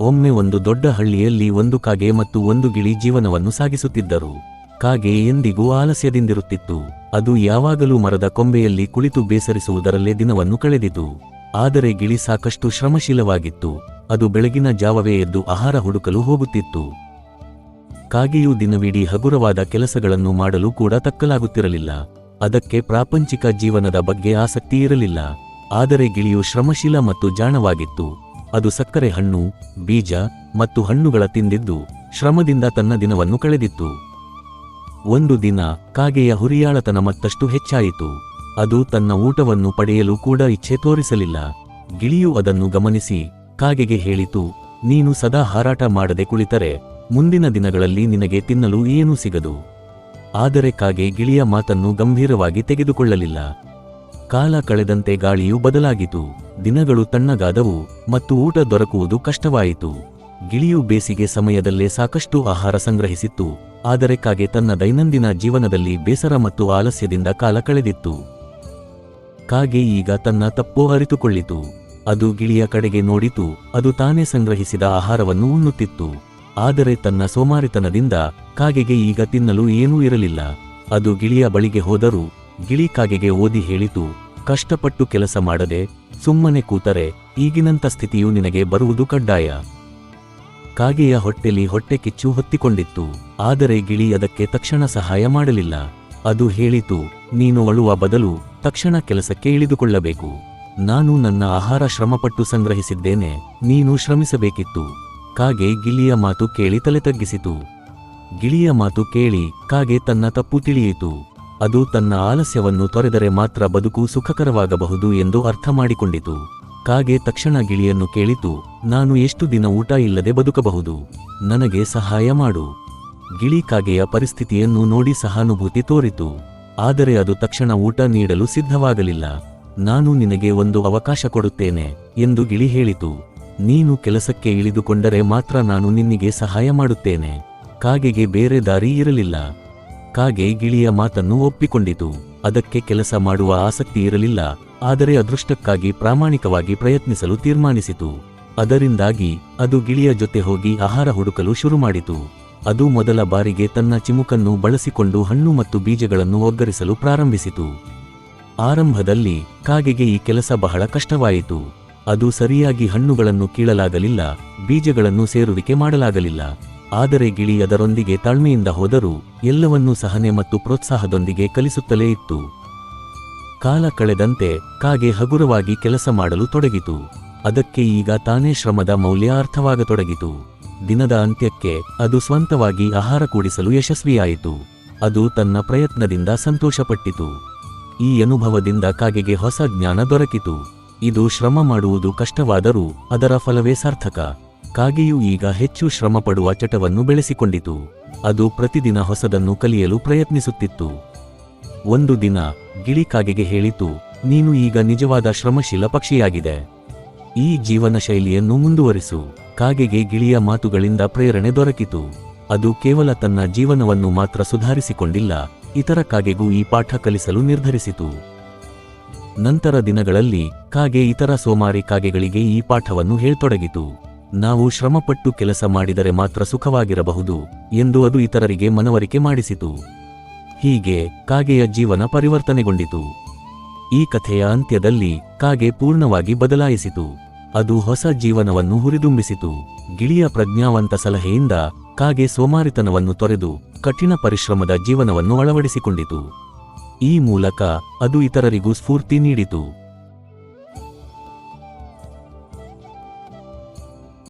ಒಮ್ಮೆ ಒಂದು ದೊಡ್ಡ ಹಳ್ಳಿಯಲ್ಲಿ ಒಂದು ಕಾಗೆ ಮತ್ತು ಒಂದು ಗಿಳಿ ಜೀವನವನ್ನು ಸಾಗಿಸುತ್ತಿದ್ದರು. ಕಾಗೆ ಎಂದಿಗೂ ಆಲಸ್ಯದಿಂದಿರುತ್ತಿತ್ತು. ಅದು ಯಾವಾಗಲೂ ಮರದ ಕೊಂಬೆಯಲ್ಲಿ ಕುಳಿತು ಬೇಸರಿಸುವುದರಲ್ಲೇ ದಿನವನ್ನು ಕಳೆದಿತು. ಆದರೆ ಗಿಳಿ ಸಾಕಷ್ಟು ಶ್ರಮಶೀಲವಾಗಿತ್ತು. ಅದು ಬೆಳಗಿನ ಜಾವವೇ ಎದ್ದು ಆಹಾರ ಹುಡುಕಲು ಹೋಗುತ್ತಿತ್ತು. ಕಾಗೆಯು ದಿನವಿಡೀ ಹಗುರವಾದ ಕೆಲಸಗಳನ್ನು ಮಾಡಲು ಕೂಡ ತಕ್ಕಲಾಗುತ್ತಿರಲಿಲ್ಲ. ಅದಕ್ಕೆ ಪ್ರಾಪಂಚಿಕ ಜೀವನದ ಬಗ್ಗೆ ಆಸಕ್ತಿ ಇರಲಿಲ್ಲ. ಆದರೆ ಗಿಳಿಯು ಶ್ರಮಶೀಲ ಮತ್ತು ಜಾಣವಾಗಿತ್ತು. ಅದು ಸಕ್ಕರೆ ಹಣ್ಣು, ಬೀಜ ಮತ್ತು ಹಣ್ಣುಗಳ ತಿಂದಿದ್ದು ಶ್ರಮದಿಂದ ತನ್ನ ದಿನವನ್ನು ಕಳೆದಿತ್ತು. ಒಂದು ದಿನ ಕಾಗೆಯ ಹುರಿಯಾಳತನ ಮತ್ತಷ್ಟು ಹೆಚ್ಚಾಯಿತು. ಅದು ತನ್ನ ಊಟವನ್ನು ಪಡೆಯಲು ಕೂಡ ಇಚ್ಛೆ ತೋರಿಸಲಿಲ್ಲ. ಗಿಳಿಯು ಅದನ್ನು ಗಮನಿಸಿ ಕಾಗೆಗೆ ಹೇಳಿತು, ನೀನು ಸದಾ ಹಾರಾಟ ಮಾಡದೆ ಕುಳಿತರೆ, ಮುಂದಿನ ದಿನಗಳಲ್ಲಿ ನಿನಗೆ ತಿನ್ನಲು ಏನೂ ಸಿಗದು. ಆದರೆ ಕಾಗೆ ಗಿಳಿಯ ಮಾತನ್ನು ಗಂಭೀರವಾಗಿ ತೆಗೆದುಕೊಳ್ಳಲಿಲ್ಲ. ಕಾಲ ಕಳೆದಂತೆ ಗಾಳಿಯು ಬದಲಾಗಿತು. ದಿನಗಳು ತಣ್ಣಗಾದವು ಮತ್ತು ಊಟ ದೊರಕುವುದು ಕಷ್ಟವಾಯಿತು. ಗಿಳಿಯು ಬೇಸಿಗೆ ಸಮಯದಲ್ಲೇ ಸಾಕಷ್ಟು ಆಹಾರ ಸಂಗ್ರಹಿಸಿತ್ತು. ಆದರೆ ಕಾಗೆ ತನ್ನ ದೈನಂದಿನ ಜೀವನದಲ್ಲಿ ಬೇಸರ ಮತ್ತು ಆಲಸ್ಯದಿಂದ ಕಾಲ ಕಳೆದಿತ್ತು. ಕಾಗೆ ಈಗ ತನ್ನ ತಪ್ಪು ಅರಿತುಕೊಳ್ಳಿತು. ಅದು ಗಿಳಿಯ ಕಡೆಗೆ ನೋಡಿತು. ಅದು ತಾನೇ ಸಂಗ್ರಹಿಸಿದ ಆಹಾರವನ್ನು ಉಣ್ಣುತ್ತಿತ್ತು. ಆದರೆ ತನ್ನ ಸೋಮಾರಿತನದಿಂದ ಕಾಗೆಗೆ ಈಗ ತಿನ್ನಲು ಏನೂ ಇರಲಿಲ್ಲ. ಅದು ಗಿಳಿಯ ಬಳಿಗೆ ಹೋದರೂ ಗಿಳಿ ಕಾಗೆಗೆ ಓದಿ ಹೇಳಿತು, ಕಷ್ಟಪಟ್ಟು ಕೆಲಸ ಮಾಡದೆ ಸುಮ್ಮನೆ ಕೂತರೆ ಈಗಿನಂತ ಸ್ಥಿತಿಯು ನಿನಗೆ ಬರುವುದು ಕಡ್ಡಾಯ. ಕಾಗೆಯ ಹೊಟ್ಟೆಲಿ ಹೊಟ್ಟೆ ಕಿಚ್ಚು ಹೊತ್ತಿಕೊಂಡಿತ್ತು, ಆದರೆ ಗಿಳಿ ಅದಕ್ಕೆ ತಕ್ಷಣ ಸಹಾಯ ಮಾಡಲಿಲ್ಲ. ಅದು ಹೇಳಿತು, ನೀನು ಅಳುವ ಬದಲು ತಕ್ಷಣ ಕೆಲಸಕ್ಕೆ ಇಳಿದುಕೊಳ್ಳಬೇಕು. ನಾನು ನನ್ನ ಆಹಾರ ಶ್ರಮಪಟ್ಟು ಸಂಗ್ರಹಿಸಿದ್ದೇನೆ, ನೀನು ಶ್ರಮಿಸಬೇಕಿತ್ತು. ಕಾಗೆ ಗಿಳಿಯ ಮಾತು ಕೇಳಿ ತಲೆ ತಗ್ಗಿಸಿತು ಗಿಳಿಯ ಮಾತು ಕೇಳಿ ಕಾಗೆ ತನ್ನ ತಪ್ಪು ತಿಳಿಯಿತು. ಅದು ತನ್ನ ಆಲಸ್ಯವನ್ನು ತೊರೆದರೆ ಮಾತ್ರ ಬದುಕು ಸುಖಕರವಾಗಬಹುದು ಎಂದು ಅರ್ಥ ಮಾಡಿಕೊಂಡಿತು ಕಾಗೆ ತಕ್ಷಣ ಗಿಳಿಯನ್ನು ಕೇಳಿತು, ನಾನು ಎಷ್ಟು ದಿನ ಊಟ ಇಲ್ಲದೆ ಬದುಕಬಹುದು? ನನಗೆ ಸಹಾಯ ಮಾಡು. ಗಿಳಿ ಕಾಗೆಯ ಪರಿಸ್ಥಿತಿಯನ್ನು ನೋಡಿ ಸಹಾನುಭೂತಿ ತೋರಿತು. ಆದರೆ ಅದು ತಕ್ಷಣ ಊಟ ನೀಡಲು ಸಿದ್ಧವಾಗಲಿಲ್ಲ. ನಾನು ನಿನಗೆ ಒಂದು ಅವಕಾಶ ಕೊಡುತ್ತೇನೆ, ಎಂದು ಗಿಳಿ ಹೇಳಿತು. ನೀನು ಕೆಲಸಕ್ಕೆ ಇಳಿದುಕೊಂಡರೆ ಮಾತ್ರ ನಾನು ನಿನ್ನಿಗೆ ಸಹಾಯ ಮಾಡುತ್ತೇನೆ. ಕಾಗೆಗೆ ಬೇರೆ ದಾರಿ ಇರಲಿಲ್ಲ. ಕಾಗೆ ಗಿಳಿಯ ಮಾತನ್ನು ಒಪ್ಪಿಕೊಂಡಿತು. ಅದಕ್ಕೆ ಕೆಲಸ ಮಾಡುವ ಆಸಕ್ತಿ ಇರಲಿಲ್ಲ, ಆದರೆ ಅದೃಷ್ಟಕ್ಕಾಗಿ ಪ್ರಾಮಾಣಿಕವಾಗಿ ಪ್ರಯತ್ನಿಸಲು ತೀರ್ಮಾನಿಸಿತು. ಅದರಿಂದಾಗಿ ಅದು ಗಿಳಿಯ ಜೊತೆ ಹೋಗಿ ಆಹಾರ ಹುಡುಕಲು ಶುರುಮಾಡಿತು ಅದು ಮೊದಲ ಬಾರಿಗೆ ತನ್ನ ಚಿಮುಕನ್ನು ಬಳಸಿಕೊಂಡು ಹಣ್ಣು ಮತ್ತು ಬೀಜಗಳನ್ನು ಒಗ್ಗರಿಸಲು ಪ್ರಾರಂಭಿಸಿತು. ಆರಂಭದಲ್ಲಿ ಕಾಗೆಗೆ ಈ ಕೆಲಸ ಬಹಳ ಕಷ್ಟವಾಯಿತು. ಅದು ಸರಿಯಾಗಿ ಹಣ್ಣುಗಳನ್ನು ಕೀಳಲಾಗಲಿಲ್ಲ, ಬೀಜಗಳನ್ನು ಸೇರುವಿಕೆ ಮಾಡಲಾಗಲಿಲ್ಲ. ಆದರೆ ಗಿಳಿ ಅದರೊಂದಿಗೆ ತಾಳ್ಮೆಯಿಂದ ಹೋದರೂ ಎಲ್ಲವನ್ನೂ ಸಹನೆ ಮತ್ತು ಪ್ರೋತ್ಸಾಹದೊಂದಿಗೆ ಕಲಿಸುತ್ತಲೇ ಇತ್ತು. ಕಾಲ ಕಳೆದಂತೆ ಕಾಗೆ ಹಗುರವಾಗಿ ಕೆಲಸ ಮಾಡಲು ತೊಡಗಿತು. ಅದಕ್ಕೆ ಈಗ ತಾನೇ ಶ್ರಮದ ಮೌಲ್ಯ ಅರ್ಥವಾಗತೊಡಗಿತು ದಿನದ ಅಂತ್ಯಕ್ಕೆ ಅದು ಸ್ವಂತವಾಗಿ ಆಹಾರ ಕೂಡಿಸಲು ಯಶಸ್ವಿಯಾಯಿತು. ಅದು ತನ್ನ ಪ್ರಯತ್ನದಿಂದ ಸಂತೋಷಪಟ್ಟಿತು. ಈ ಅನುಭವದಿಂದ ಕಾಗೆಗೆ ಹೊಸ ಜ್ಞಾನ ದೊರಕಿತು. ಇದು ಶ್ರಮ ಮಾಡುವುದು ಕಷ್ಟವಾದರೂ ಅದರ ಫಲವೇ ಸಾರ್ಥಕ. ಕಾಗೆಯು ಈಗ ಹೆಚ್ಚು ಶ್ರಮಪಡುವ ಚಟವನ್ನು ಬೆಳೆಸಿಕೊಂಡಿತು. ಅದು ಪ್ರತಿದಿನ ಹೊಸದನ್ನು ಕಲಿಯಲು ಪ್ರಯತ್ನಿಸುತ್ತಿತ್ತು. ಒಂದು ದಿನ ಗಿಳಿ ಕಾಗೆಗೆ ಹೇಳಿತು, ನೀನು ಈಗ ನಿಜವಾದ ಶ್ರಮಶೀಲ ಪಕ್ಷಿಯಾಗಿದೆ. ಈ ಜೀವನ ಶೈಲಿಯನ್ನು ಮುಂದುವರಿಸು. ಕಾಗೆಗೆ ಗಿಳಿಯ ಮಾತುಗಳಿಂದ ಪ್ರೇರಣೆ ದೊರಕಿತು. ಅದು ಕೇವಲ ತನ್ನ ಜೀವನವನ್ನು ಮಾತ್ರ ಸುಧಾರಿಸಿಕೊಂಡಿಲ್ಲ, ಇತರ ಕಾಗೆಗೂ ಈ ಪಾಠ ಕಲಿಸಲು ನಿರ್ಧರಿಸಿತು. ನಂತರ ದಿನಗಳಲ್ಲಿ ಕಾಗೆ ಇತರ ಸೋಮಾರಿ ಕಾಗೆಗಳಿಗೆ ಈ ಪಾಠವನ್ನು ಹೇಳ್ತೊಡಗಿತು. ನಾವು ಶ್ರಮಪಟ್ಟು ಕೆಲಸ ಮಾಡಿದರೆ ಮಾತ್ರ ಸುಖವಾಗಿರಬಹುದು ಎಂದು ಅದು ಇತರರಿಗೆ ಮನವರಿಕೆ ಮಾಡಿಸಿತು. ಹೀಗೆ ಕಾಗೆಯ ಜೀವನ ಪರಿವರ್ತನೆಗೊಂಡಿತು. ಈ ಕಥೆಯ ಅಂತ್ಯದಲ್ಲಿ ಕಾಗೆ ಪೂರ್ಣವಾಗಿ ಬದಲಾಯಿಸಿತು. ಅದು ಹೊಸ ಜೀವನವನ್ನು ಹುರಿದುಂಬಿಸಿತು. ಗಿಳಿಯ ಪ್ರಜ್ಞಾವಂತ ಸಲಹೆಯಿಂದ ಕಾಗೆ ಸೋಮಾರಿತನವನ್ನು ತೊರೆದು ಕಠಿಣ ಪರಿಶ್ರಮದ ಜೀವನವನ್ನು ಅಳವಡಿಸಿಕೊಂಡಿತು. ಈ ಮೂಲಕ ಅದು ಇತರರಿಗೂ ಸ್ಫೂರ್ತಿ ನೀಡಿತು.